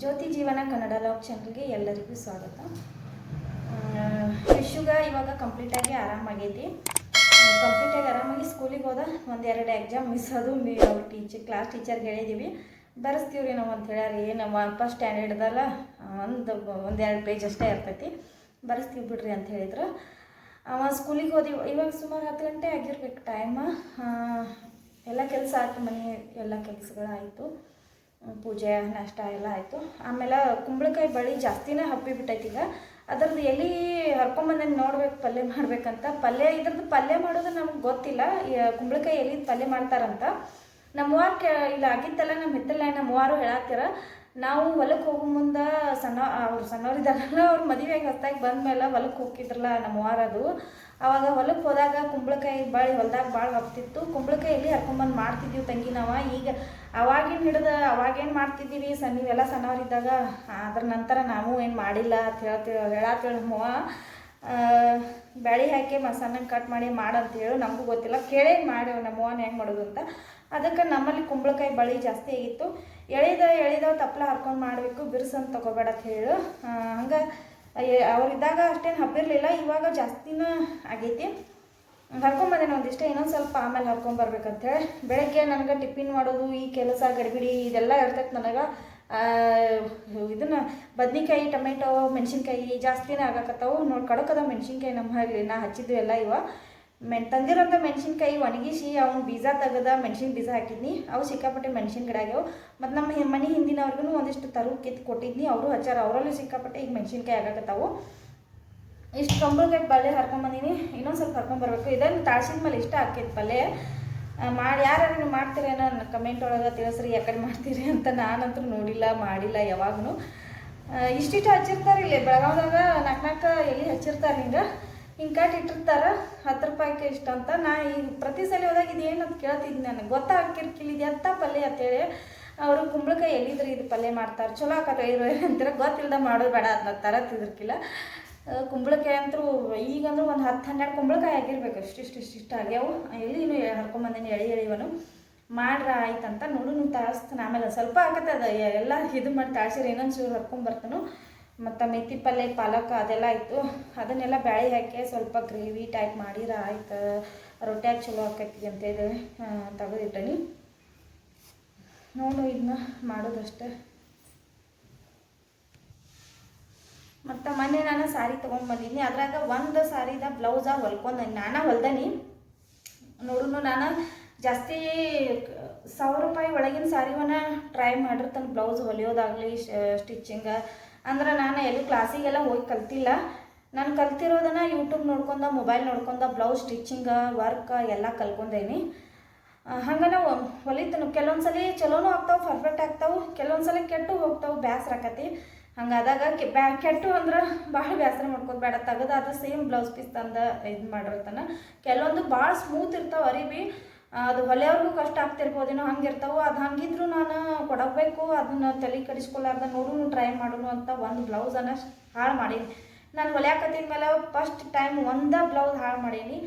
ಜ್ಯೋತಿ ಜೀವನ ಕನ್ನಡ ಲಾಗ್ ಚಾನಲ್ಗೆ ಎಲ್ಲರಿಗೂ ಸ್ವಾಗತ. ಯಶುಗ ಇವಾಗ ಕಂಪ್ಲೀಟಾಗಿ ಆರಾಮಾಗೈತಿ ಕಂಪ್ಲೀಟಾಗಿ ಆರಾಮಾಗಿ ಸ್ಕೂಲಿಗೆ ಹೋದ, ಒಂದೆರಡು ಎಕ್ಸಾಮ್ ಮಿಸ್ ಅದು ಮಿ, ಅವ್ರ ಟೀಚರ್ ಕ್ಲಾಸ್ ಟೀಚರ್ಗೆ ಹೇಳಿದ್ದೀವಿ ಬರೆಸ್ತೀವ್ರಿ ನಾವು ಅಂತ ಹೇಳ್ಯಾರ, ಏನು ಫಸ್ಟ್ ಸ್ಟ್ಯಾಂಡರ್ಡ್ದಲ್ಲ ಒಂದು, ಒಂದೆರಡು ಪೇಜ್ ಅಷ್ಟೇ ಇರ್ತೈತಿ. ಬರೆಸ್ತೀವಿ ಬಿಡ್ರಿ ಅಂತ ಹೇಳಿದ್ರು. ಅವ ಸ್ಕೂಲಿಗೆ ಹೋದಿ ಇವಾಗ ಸುಮಾರು ಹತ್ತು ಗಂಟೆ ಆಗಿರ್ಬೇಕು ಟೈಮ ಎಲ್ಲ ಕೆಲಸ ಆಯ್ತು ಮನೆ, ಎಲ್ಲ ಕೆಲಸಗಳಾಯಿತು ಪೂಜೆ, ನಾಷ್ಟ ಎಲ್ಲ ಆಯಿತು. ಆಮೇಲೆ ಕುಂಬಳಕಾಯಿ ಬಳಿ ಜಾಸ್ತಿನೇ ಹಬ್ಬಿ ಬಿಟ್ಟೈತಿ ಈಗ. ಅದ್ರದ್ದು ಎಲ್ಲಿ ಹರ್ಕೊಂಬಂದಂಗೆ ನೋಡ್ಬೇಕು, ಪಲ್ಯ ಮಾಡ್ಬೇಕಂತ. ಪಲ್ಯ, ಇದ್ರದ್ದು ಪಲ್ಯ ಮಾಡೋದು ನಮ್ಗೆ ಗೊತ್ತಿಲ್ಲ. ಕುಂಬಳಕಾಯಿ ಎಲ್ಲಿ ಪಲ್ಯ ಮಾಡ್ತಾರಂತ. ನಮ್ಮ ಕೆ ಆಗಿತ್ತಲ್ಲ ನಮ್ಮ ಹಿತ್ತಲ್ಲ ನಮ್ಮ ವಾರು ಹೇಳಾಕ್ತಿರ ನಾವು ಹೊಲಕ್ಕೆ ಹೋಗೋ ಮುಂದೆ ಸಣ್ಣ, ಅವ್ರು ಸಣ್ಣವ್ರಿದ್ದಾರಲ್ಲ ಅವ್ರು ಮದುವೆಗೆ ಬಂದ ಮೇಲೆ ಹೊಲಕ್ಕೆ ಹೋಗಿದ್ರಲ್ಲ ನಮ್ಮ ವಾರದು ಅವಾಗ ಹೊಲಕ್ಕೆ ಹೋದಾಗ ಕುಂಬಳಕಾಯಿ ಬಾಳಿ ಹೊಲ್ದಾಗ ಭಾಳ ಹಬ್ತಿತ್ತು ಕುಂಬಳಕಾಯಿಲಿ ಹರ್ಕೊಂಬಂದು ಮಾಡ್ತಿದ್ದೀವಿ ತಂಗಿ ನಾವು. ಈಗ ಅವಾಗಿನ ಹಿಡ್ದು ಅವಾಗೇನು ಮಾಡ್ತಿದ್ದೀವಿ? ಸಣ್ಣ ನೀವೆಲ್ಲ ಸಣ್ಣವರಿದ್ದಾಗ, ಅದ್ರ ನಂತರ ನಾವು ಏನು ಮಾಡಿಲ್ಲ ಅಂತ ಹೇಳ್ತೀವಿ ಹೇಳತ್ತೇಳಿ ನಮ್ಮವ್ವ ಬ್ಯಾಳಿ ಹಾಕಿ ಮಸಾನ ಕಟ್ ಮಾಡಿ ಹೇಳಿ ನಮಗೂ ಗೊತ್ತಿಲ್ಲ. ಕೇಳೇ ಮಾಡಿ ನಮ್ಮವ್ವನ ಹೆಂಗೆ ಮಾಡೋದು ಅಂತ. ಅದಕ್ಕೆ ನಮ್ಮಲ್ಲಿ ಕುಂಬಳಕಾಯಿ ಬಳಿ ಜಾಸ್ತಿ ಆಗಿತ್ತು. ಎಳಿದ ಎಳೆದ ತಪ್ಪಲ ಹರ್ಕೊಂಡು ಮಾಡಬೇಕು. ಬಿರ್ಸಂತ ತಗೋಬೇಡ ಅಂತ ಹೇಳು. ಹಂಗೆ ಅವರಿದ್ದಾಗ ಅಷ್ಟೇನು ಹಬ್ಬಿರಲಿಲ್ಲ ಇವಾಗ ಜಾಸ್ತಿನ ಆಗೈತಿ. ಹರ್ಕೊಂಬಂದೇನೆ ಒಂದಿಷ್ಟ, ಇನ್ನೊಂದು ಸ್ವಲ್ಪ ಆಮೇಲೆ ಹರ್ಕೊಂಬರ್ಬೇಕಂತೇಳಿ. ಬೆಳಗ್ಗೆ ನನಗೆ ಟಿಫಿನ್ ಮಾಡೋದು, ಈ ಕೆಲಸ, ಗಡಿಬಿಡಿ, ಇದೆಲ್ಲ ಇರ್ತೈತೆ ನನಗೆ. ಇದನ್ನು ಬದ್ನಿಕಾಯಿ, ಟೊಮೆಟೊ, ಮೆಣಸಿನ್ಕಾಯಿ ಜಾಸ್ತಿನೇ ಆಗಕತ್ತಾವು. ನೋಡಿ ಕಡಕದ ಮೆಣಸಿನ್ಕಾಯಿ ನಮ್ಮ ಹಾಗೆ ನಾ ಹಚ್ಚಿದ್ದು ಎಲ್ಲ ಇವ. ಮೆಣ್ ತಂದಿರೋಂಥ ಮೆಣಸಿನ್ಕಾಯಿ ಒಣಗಿಸಿ, ಅವ್ನು ಬೀಜ ತೆಗೆದ ಮೆಣಸಿನ ಬೀಜ ಹಾಕಿದ್ನಿ. ಅವು ಸಿಕ್ಕಾಪಟ್ಟೆ ಮೆಣಸಿನ ಗಿಡ ಆಗ್ಯಾವ. ಮತ್ತು ನಮ್ಮ ಮನೆ ಹಿಂದಿನವ್ರಿಗೂ ಒಂದಿಷ್ಟು ತರು ಕಿತ್ತು ಕೊಟ್ಟಿದ್ನಿ. ಅವರು ಹಚ್ಚಾರ. ಅವರಲ್ಲೂ ಸಿಕ್ಕಾಪಟ್ಟೆ ಈಗ ಮೆಣಸಿನ್ಕಾಯಿ ಆಗಾಕತ್ತಾವು. ಇಷ್ಟು ಕಂಬಳಕಾಯಿ ಪಲ್ಯ ಹರ್ಕೊಂಬಂದಿನಿ ಇನ್ನೊಂದು ಸ್ವಲ್ಪ ಹರ್ಕೊಂಬರ್ಬೇಕು ಇದನ್ನು ತಾಳ್ಸಿದ ಮೇಲೆ ಇಷ್ಟ ಆಕೈತೆ ಪಲ್ಯ ಮಾಡಿ ಯಾರು ನೀವು ಮಾಡ್ತೀರೇನೋ ಕಮೆಂಟ್ ಒಳಗೆ ತಿಳಿಸ್ರಿ. ಯಾಕಡೆ ಮಾಡ್ತೀರಿ ಅಂತ ನಾನಂತೂ ನೋಡಿಲ್ಲ, ಮಾಡಿಲ್ಲ ಯಾವಾಗೂ ಇಷ್ಟಿಷ್ಟು ಹಚ್ಚಿರ್ತಾರೆ ಇಲ್ಲಿ. ಬೆಳಗಾವ್ದಾಗ ನಾಲ್ಕು ನಾಲ್ಕು ಎಲ್ಲಿ ಹಚ್ಚಿರ್ತಾರೆ ಹಿಂಗೆ ಹಿಂಗೆ ಕಟ್ ಇಟ್ಟಿರ್ತಾರೆ, ಹತ್ತು ರೂಪಾಯಿಗೆ ಇಷ್ಟ ಅಂತ. ನಾ ಈಗ ಪ್ರತಿ ಸಲ ಹೋದಾಗ ಅಂತ ಕೇಳ್ತಿದ್ದೆ ನನಗೆ. ಗೊತ್ತಾಗಿರ್ಕಿಲ್ಲ ಇದು ಎಂಥ ಪಲ್ಯ ಅಂತೇಳಿ ಅವರು ಕುಂಬಳಕಾಯಿ ಎಲ್ಲಿದ್ರೆ ಇದು ಪಲ್ಯ ಮಾಡ್ತಾರೆ? ಚಲೋ ಹಾಕತ್ತೆ ಇರೋ ಅಂತಾರೆ. ಗೊತ್ತಿಲ್ಲದ ಮಾಡೋದು ಬೇಡ ಅದನ್ನ ತಿದ್ರಕಿಲ್ಲ. ಕುಂಬಳಕಾಯಿ ಅಂತೂ ಈಗಂದ್ರೂ ಒಂದು ಹತ್ತು ಹನ್ನೆರಡು ಕುಂಬಳಕಾಯಿ ಆಗಿರ್ಬೇಕು. ಇಷ್ಟಿಷ್ಟು ಇಷ್ಟಿಷ್ಟು ಆಗ್ಯಾವು. ಇನ್ನು ಹರ್ಕೊಂಬಂದಿನಿ ಎಳಿ ಎಳಿವನು ಮಾಡ್ರ ಆಯ್ತಂತ ನೋಡು ನೀವು ತಾಳಿಸ್ತಾನೆ. ಆಮೇಲೆ ಸ್ವಲ್ಪ ಆಗತ್ತದ ಎಲ್ಲ ಇದು ಮಾಡಿ ತಾಳ್ಸಿರಿ ಇನ್ನೊಂದು ಚೂರು ಹರ್ಕೊಂಬರ್ತಾನು ಮತ್ತು ಮೆಥಿ ಪಲ್ಯ ಪಾಲಕ್ ಅದೆಲ್ಲ ಇತ್ತು. ಅದನ್ನೆಲ್ಲ ಬ್ಯಾಳಿ ಹಾಕಿ ಸ್ವಲ್ಪ ಗ್ರೇವಿ ಟೈಪ್ ಮಾಡಿರ, ಆಯ್ತು. ರೊಟ್ಯಾಗ ಚಲೋ ಆಕೈತಿ ಅಂತ ಇದು ತೆಗೆದಿಟ್ಟನಿ. ನೋಡು ಇದನ್ನ ಮಾಡೋದಷ್ಟೇ. ಮತ್ತು ಮೊನ್ನೆ ನಾನು ಸಾರಿ ತೊಗೊಂಡ್ಬಂದಿದ್ನಿ ಅದ್ರಾಗ ಒಂದು ಸಾರಿದ ಬ್ಲೌಸ ಹೊಲ್ಕೊಂಡು ನಾನು ಹೊಲ್ದನಿ. ನೋಡೂ ನಾನು ಜಾಸ್ತಿ ಸಾವಿರ ರೂಪಾಯಿ ಒಳಗಿನ ಸಾರಿವನ್ನ ಟ್ರೈ ಮಾಡಿರ್ತಾನೆ. ಬ್ಲೌಸ್ ಹೊಲಿಯೋದಾಗಲಿ ಸ್ಟಿಚಿಂಗ ಅಂದ್ರೆ ನಾನು ಎಲ್ಲಿ ಕ್ಲಾಸಿಗೆಲ್ಲ ಹೋಗಿ ಕಲ್ತಿಲ್ಲ. ನಾನು ಕಲ್ತಿರೋದನ್ನ ಯೂಟ್ಯೂಬ್ ನೋಡ್ಕೊಂಡ ಮೊಬೈಲ್ ನೋಡ್ಕೊಂಡ ಬ್ಲೌಸ್ ಸ್ಟಿಚಿಂಗ ವರ್ಕ್ ಎಲ್ಲ ಕಲ್ಕೊಂಡೇನಿ. ಹಂಗೆ ಹೊಲಿತನು ಕೆಲವೊಂದು ಸಲ ಚಲೋನೂ ಆಗ್ತಾವೆ ಪರ್ಫೆಕ್ಟ್ ಆಗ್ತಾವೆ. ಕೆಲವೊಂದು ಸಲ ಕೆಟ್ಟು ಹೋಗ್ತಾವೆ, ಬ್ಯಾಸ್ರ ಆಕತಿ. ಹಂಗಾದಾಗ ಬ್ಯಾ, ಕೆಟ್ಟು ಅಂದ್ರೆ ಭಾಳ ಬೇಸರ ಮಾಡ್ಕೋಬೇಡ ಅದು ಸೇಮ್ ಬ್ಲೌಸ್ ಪೀಸ್ ತಂದು ಇದು ಮಾಡಿರ್ತಾನೆ. ಕೆಲವೊಂದು ಭಾಳ ಸ್ಮೂತ್ ಇರ್ತಾವೆ ಅರಿಬಿ ಅದು ಹೊಲೆಯವ್ರಿಗೂ ಕಷ್ಟ ಆಗ್ತಿರ್ಬೋದೇನೋ ಹಂಗೆ ಇರ್ತಾವೆ ಅದು ಹಂಗಿದ್ರು ನಾನು ಕೊಡಬೇಕು, ಅದನ್ನ ತಲೆ ಕಡಿಸ್ಕೊಲಾರ್ದ ನೋಡು ಟ್ರೈ ಮಾಡೋನು ಅಂತ ಒಂದು ಬ್ಲೌಸನ್ನು ಹಾಳು ಮಾಡೀನಿ. ನಾನು ಹೊಲಿಯಾಕತ್ತಿದ ಮೇಲೆ ಫಸ್ಟ್ ಟೈಮ್ ಒಂದೇ ಬ್ಲೌಸ್ ಹಾಳು ಮಾಡೀನಿ.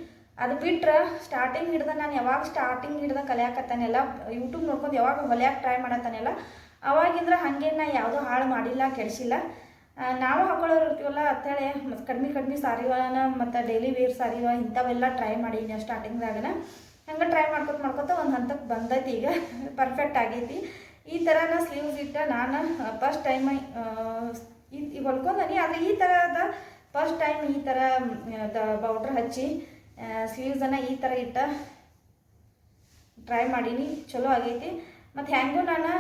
ಅದು ಬಿಟ್ರೆ ಸ್ಟಾರ್ಟಿಂಗ್ ಹಿಡ್ದ ನಾನು ಯಾವಾಗ ಸ್ಟಾರ್ಟಿಂಗ್ ಹಿಡ್ದ ಕಲಿಯಾಕತ್ತಾನೆಲ್ಲ ಯೂಟ್ಯೂಬ್ ನೋಡ್ಕೊಂಡು ಯಾವಾಗ ಹೊಲ್ಯಾಕೆ ಟ್ರೈ ಮಾಡತ್ತಾನೆಲ್ಲ ಅವಾಗಿಂದ್ರೆ ಹಾಗೆ ನಾ ಯಾವುದೂ ಹಾಳು ಮಾಡಿಲ್ಲ, ಕೆಡಿಸಿಲ್ಲ. ನಾವು ಹಾಕೊಳ್ಳೋರು ಇರ್ತೀವಲ್ಲ ಅಂತೇಳಿ ಮತ್ತು ಕಡಿಮೆ ಕಡಿಮೆ ಸಾರಿವನ ಮತ್ತು ಡೈಲಿ ವೇರ್ ಸಾರಿವ ಇಂಥವೆಲ್ಲ ಟ್ರೈ ಮಾಡೀನಿ ಸ್ಟಾರ್ಟಿಂಗ್ದಾಗನ ಹಂಗೆ ಟ್ರೈ ಮಾಡ್ಕೊತ ಮಾಡ್ಕೊತ ಒಂದು ಹಂತಕ್ಕೆ ಬಂದೈತಿ ಈಗ. ಪರ್ಫೆಕ್ಟ್ ಆಗೈತಿ. ಈ ಥರ ನಾ ಸ್ಲೀವ್ಸ್ ಇಟ್ಟ ನಾನು ಫಸ್ಟ್ ಟೈಮ್ ಈ ಹೊಲ್ಕೊಂಡನಿ. ಆದರೆ ಈ ಥರದ ಫಸ್ಟ್ ಟೈಮ್ ಈ ಥರ ಬೌಡ್ರ್ ಹಚ್ಚಿ ಸ್ಲೀವ್ಸನ್ನು ಈ ಥರ ಇಟ್ಟ ಟ್ರೈ ಮಾಡೀನಿ. ಚಲೋ ಆಗೈತಿ. ಮತ್ತು ಹೆಂಗೂ ನಾನು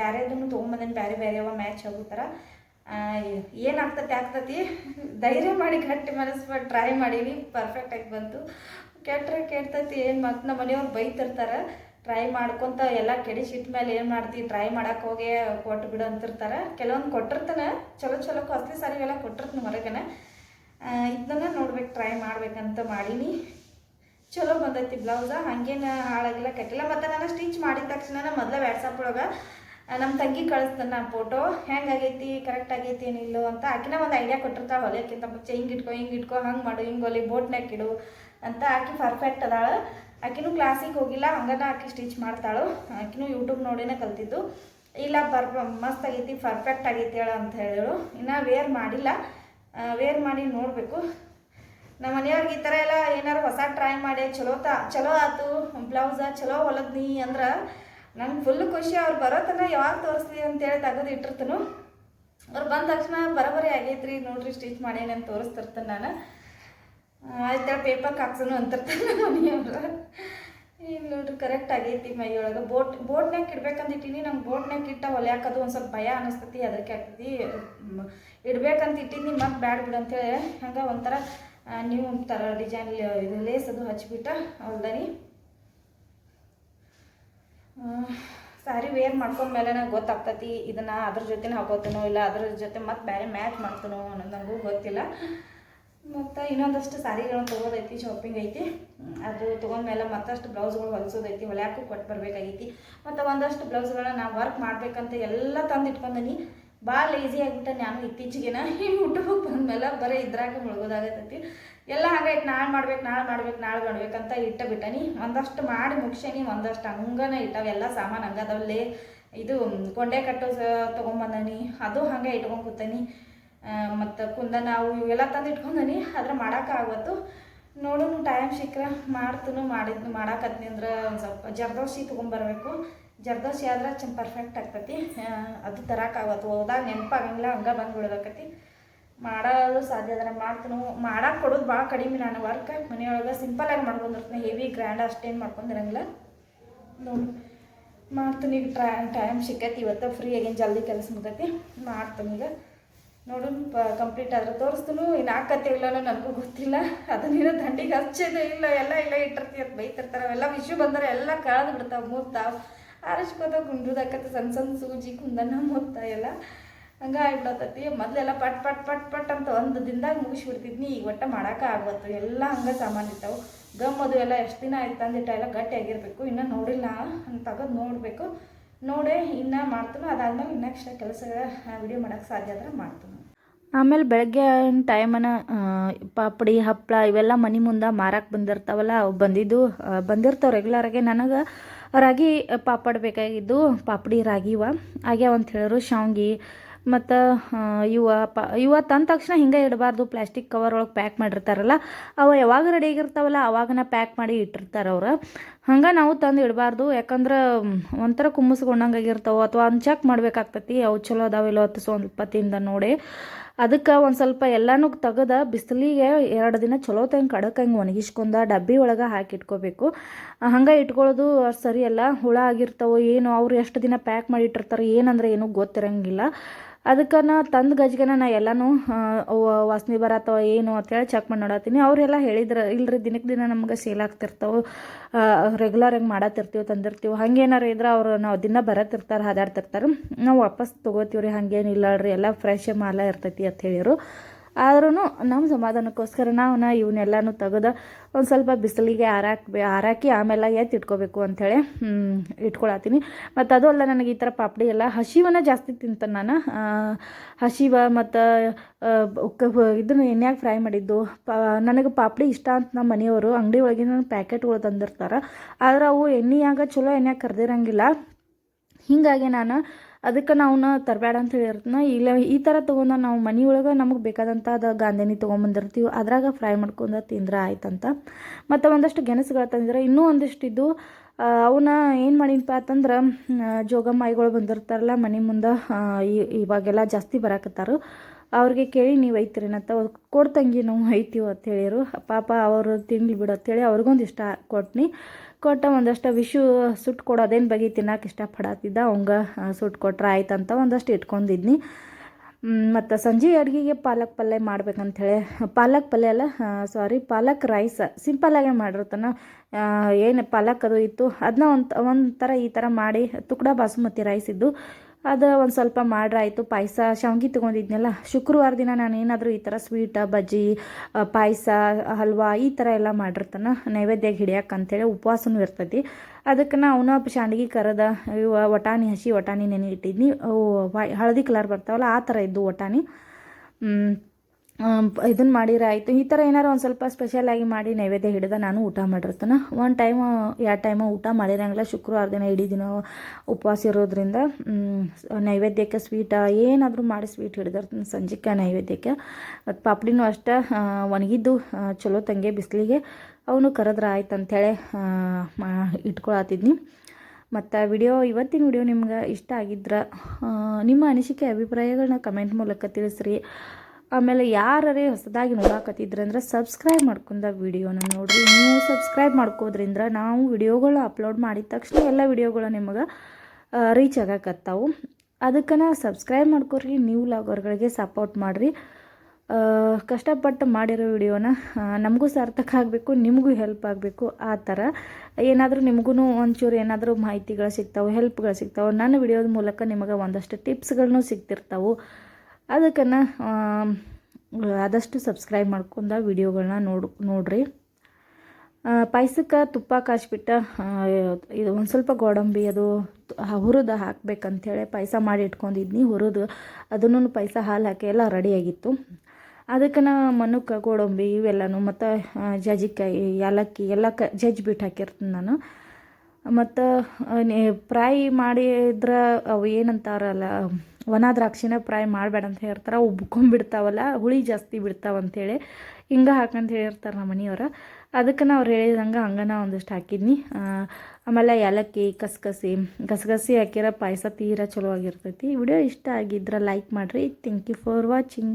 ಬೇರೆದನ್ನು ತೊಗೊಂಬಂದೇನೆ. ಬೇರೆ ಬೇರೆ ಅವ ಮ್ಯಾಚ್ ಆಗೋ ಥರ ಏನಾಗ್ತತಿ ಆಗ್ತತಿ ಧೈರ್ಯ ಮಾಡಿ ಗಟ್ಟಿ ಮನಸ್ಸು ಟ್ರೈ ಮಾಡೀನಿ. ಪರ್ಫೆಕ್ಟಾಗಿ ಬಂತು. ಕೆಟ್ಟರೆ ಕೆಡ್ತೈತಿ ಏನು ಮತ್ತು ನಮ್ಮ ಮನೆಯವ್ರು ಬೈತಿರ್ತಾರೆ ಟ್ರೈ ಮಾಡ್ಕೊತ ಎಲ್ಲ ಕೆಡಿಸಿಟ್ಟ ಮೇಲೆ ಏನು ಮಾಡ್ತಿ ಟ್ರೈ ಮಾಡಕ್ಕೆ ಹೋಗಿ ಕೊಟ್ಟು ಬಿಡು ಅಂತಿರ್ತಾರೆ. ಕೆಲವೊಂದು ಕೊಟ್ಟಿರ್ತಾನೆ, ಚಲೋ ಚಲೋ ಅಸಲಿ ಸಾರಿಗೆಲ್ಲ ಕೊಟ್ಟಿರ್ತಾನೆ ಹೊರಗೆನೆ. ಇದನ್ನ ನೋಡ್ಬೇಕು ಟ್ರೈ ಮಾಡ್ಬೇಕಂತ ಮಾಡೀನಿ. ಚಲೋ ಬಂದೈತಿ ಬ್ಲೌಸ ಹಂಗೇನು ಹಾಳಾಗಿಲ್ಲ, ಕೆಟ್ಟಿಲ್ಲ. ಮತ್ತು ನಾನು ಸ್ಟಿಚ್ ಮಾಡಿದ ತಕ್ಷಣ ಮೊದಲ ವ್ಯಾಟ್ಸಪ್ ಒಳಗೆ ನಮ್ಮ ತಂಗಿ ಕಳಿಸ್ತಾನೆ ನಾನು ಫೋಟೋ ಹೆಂಗಾಗೈತಿ ಕರೆಕ್ಟ್ ಆಗೈತಿ ಏನಿಲ್ಲೋ ಅಂತ. ಆಕಿನ ಒಂದು ಐಡಿಯಾ ಕೊಟ್ಟಿರ್ತಾಳೆ ಹೊಲಿಯಕ್ಕಿಂತ ಮುಂಚೆ ಹಿಂಗೆ ಇಟ್ಕೊ ಹಿಂಗೆ ಇಟ್ಕೊ, ಹಂಗೆ ಮಾಡು, ಹಿಂಗೆ ಹೊಲಿ ಬೋಟ್ನ್ಯಾಗ ಇಡು ಅಂತ ಆಕಿ ಪರ್ಫೆಕ್ಟ್ ಅದಾಳ. ಆಕಿನೂ ಕ್ಲಾಸಿಗೆ ಹೋಗಿಲ್ಲ, ಹಂಗನ ಆಕಿ ಸ್ಟಿಚ್ ಮಾಡ್ತಾಳು. ಆಕಿನೂ ಯೂಟ್ಯೂಬ್ ನೋಡಿನೇ ಕಲ್ತಿದ್ದು. ಇಲ್ಲ ಪರ್ ಮಸ್ತ್ ಆಗೈತಿ ಪರ್ಫೆಕ್ಟ್ ಆಗೈತಿ ಹೇಳ ಅಂತ ಹೇಳಿದಳು ಇನ್ನು ವೇರ್ ಮಾಡಿಲ್ಲ. ವೇರ್ ಮಾಡಿ ನೋಡಬೇಕು. ನಮ್ಮ ಮನೆಯವ್ರಿಗೆ ಈ ಥರ ಎಲ್ಲ ಏನಾರು ಹೊಸ ಟ್ರೈ ಮಾಡಿ ಚಲೋ ತ ಚಲೋ ಆತು ಬ್ಲೌಸ ಚಲೋ ಹೊಲದ್ನಿ ಅಂದ್ರೆ ನಂಗೆ ಫುಲ್ ಖುಷಿ. ಅವ್ರು ಬರೋ ತನಕ ಯಾವಾಗ ತೋರಿಸ್ತೀವಿ ಅಂತೇಳಿ ತೆಗೆದು ಇಟ್ಟಿರ್ತನು. ಅವ್ರು ಬಂದ ತಕ್ಷಣ ಬರೋಬರಿ ಆಗೈತ್ರಿ, ನೋಡ್ರಿ ಸ್ಟಿಚ್ ಮಾಡಿ ನಾನು ತೋರಿಸ್ತಿರ್ತೇನೆ ನಾನು. ಆಯ್ತು ಪೇಪರ್ಗೆ ಹಾಕ್ಸೋನು ಅಂತಿರ್ತಾನೆ ಮನೆಯವ್ರ ಈಗ ನೋಡ್ರಿ ಕರೆಕ್ಟ್ ಆಗೈತಿ ಮೈಯೊಳಗೆ ಬೋಟ್ ಬೋಟ್ನಾಗ ಇಡ್ಬೇಕಂತ ಇಟ್ಟೀನಿ, ನಂಗೆ ಬೋಟ್ನಾಗ ಇಟ್ಟ ಹೊಲ್ಯಾಕದು ಒಂದು ಸ್ವಲ್ಪ ಭಯ ಅನಿಸ್ತತಿ ಅದಕ್ಕೆ ಆಗ್ತೈತಿ ಇಡ್ಬೇಕಂತ ಇಟ್ಟಿನಿ, ಮತ್ತೆ ಬ್ಯಾಡ ಬಿಡು ಅಂತೇಳಿ ಹಂಗೆ ಒಂಥರ ನೀವು ಥರ ಡಿಸೈನ್ ಇದು ಲೇಸ್ ಅದು ಹಚ್ಬಿಟ್ಟ ಹೊಲ್ದನಿ ಸ್ಯಾರಿ ವೇರ್ ಮಾಡ್ಕೊಂಡ್ಮೇಲೆ ನಂಗೆ ಗೊತ್ತಾಗ್ತತಿ, ಇದನ್ನ ಅದ್ರ ಜೊತೆನೇ ಹಾಕೋತನೋ ಇಲ್ಲ, ಅದ್ರ ಜೊತೆ ಮತ್ತೆ ಬೇರೆ ಮ್ಯಾಚ್ ಮಾಡ್ತಾನೋ ಅನ್ನೋದು ನನಗೂ ಗೊತ್ತಿಲ್ಲ. ಮತ್ತು ಇನ್ನೊಂದಷ್ಟು ಸಾರಿಗಳನ್ನು ತೊಗೋದೈತಿ ಶಾಪಿಂಗ್ ಐತಿ. ಅದು ತೊಗೊಂಡ್ಮೇಲೆ ಮತ್ತಷ್ಟು ಬ್ಲೌಸ್ಗಳು ಹೊಲಿಸೋದೈತಿ, ಹೊಲ್ಯಾಕು ಕೊಟ್ಟು ಬರಬೇಕಾಗೈತಿ. ಮತ್ತು ಒಂದಷ್ಟು ಬ್ಲೌಸ್ಗಳನ್ನ ನಾ ವರ್ಕ್ ಮಾಡಬೇಕಂತ ಎಲ್ಲ ತಂದು ಇಟ್ಕೊಂಡೀನಿ ಭಾಳ ಲೇಜಿ ಆಗಿಬಿಟ್ಟೆ ನಾನು ಇತ್ತೀಚೆಗೆನ ಹಿಂಗೆ ಯೂಟ್ಯೂಬ್ ಬಂದಮೇಲೆ ಬರೀ ಇದ್ರಾಗ ಮುಳುಗೋದಾಗತ್ತೈತಿ ಎಲ್ಲ ಹಾಗೆ ಇಟ್ಟು ನಾಳೆ ಮಾಡ್ಬೇಕು ನಾಳೆ ಮಾಡ್ಬೇಕು, ನಾಳೆ ಮಾಡ್ಬೇಕಂತ ಇಟ್ಟ ಬಿಟ್ಟನಿ ಒಂದಷ್ಟು ಮಾಡಿ ಮುಗಿಸೇನಿ, ಒಂದಷ್ಟು ಹಂಗನ ಇಟ್ಟವೆಲ್ಲ ಸಾಮಾನು ಹಂಗದವಲ್ಲೇ. ಇದು ಕೊಂಡೆ ಕಟ್ಟೋ ತೊಗೊಂಬಂದನಿ. ಅದು ಹಾಗೆ ಇಟ್ಕೊಂಡು ಕೂತನಿ. ಮತ್ತು ಕುಂದ ನಾವು ಇವೆಲ್ಲ ತಂದು ಇಟ್ಕೊಂಡನಿ ಆದ್ರೆ ಮಾಡೋಕ್ಕಾಗತ್ತು ನೋಡೋನು ಟೈಮ್ ಸಿಕ್ಕರೆ ಮಾಡ್ತನು ಮಾಡಿದ್ನು ಮಾಡಾಕತ್ನಿ ಅಂದ್ರೆ ಒಂದು ಸ್ವಲ್ಪ ಜರ್ದೋಸಿ ತೊಗೊಂಬರ್ಬೇಕು. ಜರ್ದೋಸಿ ಆದ್ರೆ ಚಂದ ಪರ್ಫೆಕ್ಟ್ ಆಗ್ತತಿ. ಅದು ತರಕಾಗತ್ತು ಹೋದಾಗ ನೆನಪಾಗಂಗಿಲ್ಲ, ಹಂಗೆ ಬಂದು ಬಿಡೋದಾಕತಿ ಮಾಡೋದು ಸಾಧ್ಯ ಆದ್ರೆ ಮಾಡ್ತೀನಿ. ಮಾಡಕ್ಕೆ ಕೊಡೋದು ಭಾಳ ಕಡಿಮೆ ನಾನು ವರ್ಕ್. ಮನೆಯೊಳಗೆ ಸಿಂಪಲಾಗಿ ಮಾಡ್ಕೊಂಡಿರ್ತೀನಿ. ಹೆವಿ ಗ್ರ್ಯಾಂಡ್ ಅಷ್ಟೇನು ಮಾಡ್ಕೊಂಡಿರಂಗಿಲ್ಲ. ನೋಡಿ. ಮಾಡ್ತೀನಿ ಈಗ ಟ್ರೈ ಟೈಮ್ ಸಿಕ್ಕೈತಿ ಇವತ್ತು. ಫ್ರೀ ಆಗೇನು ಜಲ್ದಿ ಕೆಲಸ ಮುಗತಿ ಮಾಡ್ತೀನಿ ಈಗ ನೋಡು, ಪ ಕಂಪ್ಲೀಟ್ ಆದ್ರೆ ತೋರಿಸ್ತೀನಿ. ಇನ್ನು ಆಕತ್ತೆ ಇಲ್ಲನೋ ನನಗೂ ಗೊತ್ತಿಲ್ಲ. ಅದನ್ನೇನೋ ದಂಡಿಗೆ ಹಚ್ಚೋದೇ ಇಲ್ಲ, ಎಲ್ಲ ಇಲ್ಲ ಇಟ್ಟಿರ್ತೀವಿ ಅದು ಬೈತಿರ್ತಾರೆ. ಅವೆಲ್ಲ ವಿಷಯ ಬಂದರೆ ಎಲ್ಲ ಕಳೆದು ಬಿಡ್ತಾವೆ ಮುತ್ತಾವು ಆರಿಸ್ಕೋತ ಗುಂಡುದಾಕತ್ತೆ ಸಣ್ಣ ಸಣ್ಣ ಸೂಜಿ, ಕುಂದನ ಮುತ್ತ ಎಲ್ಲ. ಹಂಗೆ ಆಗ್ಬಿಡತ್ತತಿ ಮೊದಲೆಲ್ಲ ಪಟ್ ಪಟ್ ಪಟ್ ಪಟ್ ಅಂತ ಒಂದು ದಿನದಾಗ ಮುಗಿಸ್ಬಿಡ್ತಿದ್ನಿ. ಈಗ ಒಟ್ಟ ಮಾಡೋಕೆ ಆಗ್ಬೋದು ಎಲ್ಲ ಹಂಗೆ ಸಾಮಾನು ಇರ್ತಾವೆ. ಗಮ್ ಅದು ಎಲ್ಲ ಎಷ್ಟು ದಿನ ಆಯ್ತು ಅಂದಿಟ್ಟ ಎಲ್ಲ ಗಟ್ಟಿ ಇನ್ನು ಇನ್ನೂ ನೋಡಿಲ್ಲ ಅಂತ ತೆಗೆದು ನೋಡಬೇಕು. ನೋಡೇ ಇನ್ನು ಮಾಡ್ತೀನಿ. ಅದಾದ್ಮೇಲೆ ನೆಕ್ಸ್ಟ್ ಕೆಲಸ ವಿಡಿಯೋ ಮಾಡೋಕ್ಕೆ ಸಾಧ್ಯ ಆದ್ರೆ ಮಾಡ್ತೀನಿ. ಆಮೇಲೆ ಬೆಳಗ್ಗೆ ಟೈಮನ ಪಾಪಡಿ ಹಪ್ಪಳ ಇವೆಲ್ಲ ಮನೆ ಮುಂದೆ ಮಾರಕ್ಕೆ ಬಂದಿರ್ತಾವಲ್ಲ, ಅವು ಬಂದಿದ್ದು ಬಂದಿರ್ತಾವೆ ರೆಗ್ಯುಲರಾಗಿ ನನಗೆ ರಾಗಿ ಪಾಪಡ್ ಬೇಕಾಗಿದ್ದು, ಪಾಪಡಿ ರಾಗಿವ ಆಗ್ಯಾವ ಅಂತ ಹೇಳಿದ್ರು ಶಾವ್ಗಿ. ಮತ್ತು ಇವ ಪ, ಇವ ತಂದ ತಕ್ಷಣ ಹಿಂಗೆ ಇಡಬಾರ್ದು. ಪ್ಲಾಸ್ಟಿಕ್ ಕವರ್ ಒಳಗೆ ಪ್ಯಾಕ್ ಮಾಡಿರ್ತಾರಲ್ಲ, ಅವ ಯಾವಾಗ ರೆಡಿ ಆಗಿರ್ತಾವಲ್ಲ ಅವಾಗನ ಪ್ಯಾಕ್ ಮಾಡಿ ಇಟ್ಟಿರ್ತಾರೆ ಅವ್ರು. ಹಂಗೆ ನಾವು ತಂದು ಇಡಬಾರ್ದು. ಯಾಕಂದ್ರೆ ಒಂಥರ ಕುಮ್ಮಸ್ಕೊಂಡಂಗೆ ಆಗಿರ್ತಾವೆ ಅಥವಾ ಅನ್ಚೆಕ್ ಮಾಡ್ಬೇಕಾಗ್ತೈತಿ. ಅವು ಚಲೋ ಅದಾವಿಲ್ಲೋ ಅಂತ ಸ್ವಲ್ಪ ತಿಂದ ನೋಡಿ. ಅದಕ್ಕೆ ಒಂದು ಸ್ವಲ್ಪ ಎಲ್ಲನೂ ತೆಗೆದ ಬಿಸಿಲಿಗೆ ಎರಡು ದಿನ ಚಲೋ ತಂಗೆ ಕಡಕ್ ಹಂಗೆ ಒಣಗಿಸ್ಕೊಂಡ ಡಬ್ಬಿ ಒಳಗೆ ಹಾಕಿ ಇಟ್ಕೋಬೇಕು. ಹಂಗೆ ಇಟ್ಕೊಳ್ಳೋದು ಸರಿಯಲ್ಲ. ಸರಿ ಅಲ್ಲ ಹುಳ ಆಗಿರ್ತಾವೆ ಏನು, ಅವ್ರು ಎಷ್ಟು ದಿನ ಪ್ಯಾಕ್ ಮಾಡಿ ಇಟ್ಟಿರ್ತಾರೆ ಏನಂದ್ರೆ ಏನೂ ಗೊತ್ತಿರಂಗಿಲ್ಲ. ಅದಕ್ಕೆ ನಾ ತಂದ ಗಜ್ಗೆನ ನಾ ಎಲ್ಲನೂ ವಾಸನೆ ಬರತ್ತವ ಏನು ಅಂತೇಳಿ ಚೆಕ್ ಮಾಡಿ ನೋಡತ್ತೀನಿ. ಅವರೆಲ್ಲ ಹೇಳಿದ್ರು ಇಲ್ಲರಿ ದಿನಕ್ಕೆ ದಿನ ನಮ್ಗೆ ಸೇಲ್ ಆಗ್ತಿರ್ತಾವೆ. ರೆಗ್ಯುಲರ್ ಆಗಿ ಮಾಡತ್ತಿರ್ತೀವಿ, ತಂದಿರ್ತೀವಿ. ಹಂಗೇನಾರು ಇದ್ರೆ ಅವರು ನಾವು ದಿನ ಬರತ್ತಿರ್ತಾರೆ, ಹಾದಾಡ್ತಿರ್ತಾರೆ. ನಾವು ವಾಪಸ್ ತೊಗೋತೀವಿ ರೀ ಹಂಗೇನಿಲ್ಲ ರೀ ಎಲ್ಲ ಫ್ರೆಶ್ ಮಾಲ ಇರ್ತೈತಿ ಅಂತ ಹೇಳಿರು. ಆದ್ರೂ ನಮ್ಮ ಸಮಾಧಾನಕ್ಕೋಸ್ಕರ ನಾವು ಇವನ್ನೆಲ್ಲನೂ ತೆಗೆದು ಒಂದು ಸ್ವಲ್ಪ ಬಿಸಿಲಿಗೆ ಹಾರಾಕ್ಬೇ ಹಾರಾಕಿ ಆಮೇಲೆ ಎತ್ತಿ ಇಟ್ಕೋಬೇಕು ಅಂಥೇಳಿ ಇಟ್ಕೊಳತ್ತೀನಿ. ಮತ್ತು ಅದು ಅಲ್ಲ ನನಗೆ ಈ ಥರ ಪಾಪಡಿ ಎಲ್ಲ ಹಸಿವನ್ನ ಜಾಸ್ತಿ ತಿಂತಾನೆ ನಾನು. ಹಸಿವ ಮತ್ತು ಇದನ್ನು ಎಣ್ಣೆಯಾಗ ಫ್ರೈ ಮಾಡಿದ್ದು. ನನಗೆ ಪಾಪಡಿ ಇಷ್ಟ ಅಂತ ನಮ್ಮ ಮನೆಯವರು. ಅಂಗಡಿ ಒಳಗಿನ ಪ್ಯಾಕೆಟ್ಗಳು ತಂದಿರ್ತಾರೆ. ಆದ್ರೆ ಅವು ಎಣ್ಣೆಯಾಗ ಚಲೋ ಎಣ್ಣೆಯಾಗ ಕರೆದಿರಂಗಿಲ್ಲ. ಹೀಗಾಗಿ ನಾನು ಅದಕ್ಕೆ ನಾವು ತರಬೇಡ ಅಂತ ಹೇಳಿರ್ತನ. ಇಲ್ಲ, ಈ ಥರ ತೊಗೊಂಡ ನಾವು ಮನೆ ಒಳಗೆ ನಮಗೆ ಬೇಕಾದಂಥ ಅದು ಗಾಂಧಿನಿ ತೊಗೊಂಬಂದಿರ್ತೀವಿ ಅದ್ರಾಗ ಫ್ರೈ ಮಾಡ್ಕೊಂಡು ತಿಂದ್ರೆ ಆಯ್ತಂತ. ಮತ್ತು ಒಂದಷ್ಟು ಗೆಣಸುಗಳು ತಂದಿದ್ರೆ. ಇನ್ನೂ ಒಂದಿಷ್ಟು ಇದ್ದು ಅವನ್ನ ಏನು ಮಾಡಿನಪ್ಪ ಅಂತಂದ್ರೆ ಜೋಗಮ್ಮಾಯಿಗಳು ಬಂದಿರ್ತಾರಲ್ಲ ಮನೆ ಮುಂದೆ ಇವಾಗೆಲ್ಲ ಜಾಸ್ತಿ ಬರಾಕತ್ತಾರು. ಅವ್ರಿಗೆ ಕೇಳಿ ನೀವು ಐತಿರೇನಂತ ಕೊಡ್ತಂಗಿ ನಾವು ಐತೀವಿ ಅಂತ ಹೇಳಿರು. ಪಾಪ ಅವರು ತಿನ್ಲಿ ಬಿಡು ಅಂತೇಳಿ ಅವ್ರಿಗೊಂದು ಇಷ್ಟ ಕೊಟ್ನಿ. ಕೊಟ್ಟ ಒಂದಷ್ಟು ವಿಶು ಸುಟ್ಟು ಕೊಡೋದೇನು ಬಗ್ಗೆ ತಿನ್ನಕ್ಕೆ ಇಷ್ಟಪಡತ್ತಿದ್ದ, ಅವಂಗೆ ಸುಟ್ಟು ಕೊಟ್ರೆ ಆಯ್ತಂತ ಒಂದಷ್ಟು ಇಟ್ಕೊಂಡಿದ್ನಿ. ಮತ್ತು ಸಂಜೆ ಅಡುಗೆಗೆ ಪಾಲಕ್ ಪಲ್ಯ ಮಾಡ್ಬೇಕಂಥೇಳಿ ಪಾಲಕ್ ಪಲ್ಯ ಅಲ್ಲ ಸಾರಿ ಪಾಲಕ್ ರೈಸ್ ಸಿಂಪಲಾಗೆ ಮಾಡಿರ್ತಾನೆ ಏನು ಪಾಲಕ್ ಅದು ಇತ್ತು ಅದನ್ನ ಒಂದು ಒಂಥರ ಈ ಥರ ಮಾಡಿ, ತುಕಡ ಬಾಸುಮತಿ ರೈಸ್ ಇದ್ದು ಅದು ಒಂದು ಸ್ವಲ್ಪ ಮಾಡ್ರಾಯಿತು ಪಾಯಸ ಶಾವ್ಗಿ ತೊಗೊಂಡಿದ್ನಲ್ಲ, ಶುಕ್ರವಾರ ದಿನ ನಾನು ಏನಾದರೂ ಈ ಥರ ಸ್ವೀಟ ಬಜ್ಜಿ ಪಾಯಸ, ಹಲ್ವಾ ಈ ಥರ ಎಲ್ಲ ಮಾಡಿರ್ತಾನೆ ನೈವೇದ್ಯಕ್ಕೆ ಹಿಡಿಯಕ್ಕೆ ಅಂತೇಳಿ ಉಪವಾಸನೂ ಇರ್ತೈತಿ. ಅದಕ್ಕೆ ನಾ ಅವನ ಶಾಂಡ್ಗಿ ಕರೆದ ವಟಾಣಿ ಹಸಿ ವಟಾಣಿ ನೆನೆ ಇಟ್ಟಿದ್ನಿ. ಹಳದಿ ಕಲರ್ ಬರ್ತಾವಲ್ಲ, ಆ ಥರ ಇದ್ದು ವಟಾಣಿ. ಇದನ್ನು ಮಾಡಿರ ಆಯಿತು. ಈ ಥರ ಏನಾರು ಒಂದು ಸ್ವಲ್ಪ ಸ್ಪೆಷಲಾಗಿ ಮಾಡಿ ನೈವೇದ್ಯ ಹಿಡಿದ ನಾನು ಊಟ ಮಾಡಿರ್ತಾನೆ. ಒಂದು ಟೈಮ್ ಎರಡು ಟೈಮು ಊಟ ಮಾಡಿರಂಗಿಲ್ಲ. ಶುಕ್ರವಾರ ದಿನ, ಇಡೀ ದಿನ ಉಪವಾಸ ಇರೋದ್ರಿಂದ ನೈವೇದ್ಯಕ್ಕೆ ಸ್ವೀಟ ಏನಾದರೂ ಮಾಡಿ ಸ್ವೀಟ್ ಹಿಡಿದಿರ್ತೀನಿ ಸಂಜೆಗೆ ನೈವೇದ್ಯಕ್ಕೆ. ಮತ್ತು ಪಾಪಡಿನೂ ಅಷ್ಟೇ ಒಣಗಿದ್ದು ಚಲೋ ತಂಗೆ ಬಿಸಿಲಿಗೆ. ಅವನು ಕರೆದ್ರೆ ಆಯ್ತು ಅಂಥೇಳಿ ಮಾ, ಇಟ್ಕೊಳತ್ತಿದ್ನಿ. ಮತ್ತು ವಿಡಿಯೋ, ಇವತ್ತಿನ ವಿಡಿಯೋ ನಿಮ್ಗೆ ಇಷ್ಟ ಆಗಿದ್ರೆ ನಿಮ್ಮ ಅನಿಸಿಕೆ ಅಭಿಪ್ರಾಯಗಳನ್ನ ಕಮೆಂಟ್ ಮೂಲಕ ತಿಳಿಸ್ರಿ. ಆಮೇಲೆ ಯಾರೇ ಹೊಸದಾಗಿ ನೋಡಾಕತ್ತಿದ್ರೆ ಅಂದ್ರೆ ಸಬ್ಸ್ಕ್ರೈಬ್ ಮಾಡ್ಕೊಂಡ ವಿಡಿಯೋನ ನೋಡ್ರಿ. ನೀವು ಸಬ್ಸ್ಕ್ರೈಬ್ ಮಾಡ್ಕೋದ್ರಿಂದ ನಾವು ವಿಡಿಯೋಗಳು ಅಪ್ಲೋಡ್ ಮಾಡಿದ ತಕ್ಷಣ ಎಲ್ಲ ವಿಡಿಯೋಗಳು ನಿಮಗೆ ರೀಚ್ ಆಗಕತ್ತಾವು. ಅದಕ್ಕೆ ಸಬ್ಸ್ಕ್ರೈಬ್ ಮಾಡ್ಕೊರಿ, ನೀವು ಲಾಗರ್ಗಳಿಗೆ ಸಪೋರ್ಟ್ ಮಾಡಿರಿ. ಕಷ್ಟಪಟ್ಟು ಮಾಡಿರೋ ವಿಡಿಯೋನ ನಮಗೂ ಸಾರ್ಥಕ ಆಗಬೇಕು, ನಿಮಗೂ ಹೆಲ್ಪ್ ಆಗಬೇಕು, ಆ ಥರ. ಏನಾದರೂ ನಿಮಗೂ ಒಂಚೂರು ಏನಾದರೂ ಮಾಹಿತಿಗಳು ಸಿಗ್ತಾವೆ ಹೆಲ್ಪ್ಗಳು ಸಿಗ್ತಾವೆ, ನನ್ನ ವಿಡಿಯೋದ ಮೂಲಕ ನಿಮಗೆ ಒಂದಷ್ಟು ಟಿಪ್ಸ್ಗಳನ್ನೂ ಸಿಗ್ತಿರ್ತಾವೆ. ಅದಕ್ಕನ್ನು ಆದಷ್ಟು ಸಬ್ಸ್ಕ್ರೈಬ್ ಮಾಡ್ಕೊಂಡ ವಿಡಿಯೋಗಳನ್ನ ನೋಡ್, ನೋಡ್ರಿ. ಪಾಯಸಕ್ಕೆ ತುಪ್ಪ ಕಾಯಿಸ್ಬಿಟ್ಟು ಇದು ಒಂದು ಸ್ವಲ್ಪ ಗೋಡಂಬಿ, ಅದು ಹುರಿದು ಹಾಕ್ಬೇಕಂಥೇಳಿ ಪಾಯಸ ಮಾಡಿ ಇಟ್ಕೊಂಡಿದ್ನಿ. ಹುರಿದು ಅದನ್ನು ಪಾಯಸ ಹಾಲು ಹಾಕಿ ಎಲ್ಲ ರೆಡಿಯಾಗಿತ್ತು ಅದಕ್ಕೆ ನಾ ಮನುಕ ಗೋಡಂಬಿ ಇವೆಲ್ಲನೂ, ಮತ್ತು ಜಾಜಿಕಾಯಿ ಏಲಕ್ಕಿ ಎಲ್ಲ ಕ ಜಜ್ಜಿಬಿಟ್ಟು ಹಾಕಿರ್ತೀನಿ ನಾನು. ಮತ್ತು ಫ್ರೈ ಮಾಡಿದ್ರೆ ಅವು ಏನಂತಾರಲ್ಲ ಒಣ ದ್ರಾಕ್ಷಿನ ಫ್ರೈ ಮಾಡಬೇಡ ಅಂತ ಹೇಳ್ತಾರೆ ಉಬ್ಕೊಂಬಿಡ್ತಾವಲ್ಲ ಹುಳಿ ಜಾಸ್ತಿ ಬಿಡ್ತಾವ ಅಂಥೇಳಿ ಹಿಂಗೆ ಹಾಕಂತ ಹೇಳಿರ್ತಾರೆ ನಮ್ಮ ಮನೆಯವ್ರು. ಅದಕ್ಕೆ ನಾವು ಅವ್ರು ಹೇಳಿದಂಗೆ ಹಂಗನ ಒಂದಿಷ್ಟು ಹಾಕಿದ್ನಿ. ಆಮೇಲೆ ಏಲಕ್ಕಿ ಕಸಗಸಿ ಗಸಗಸಿ ಹಾಕಿರೋ ಪಾಯಸ ತೀರಾ ಚಲೋ ಆಗಿರ್ತೈತಿ. ವಿಡಿಯೋ ಇಷ್ಟ ಆಗಿದ್ರೆ ಲೈಕ್ ಮಾಡಿರಿ. Thank you for watching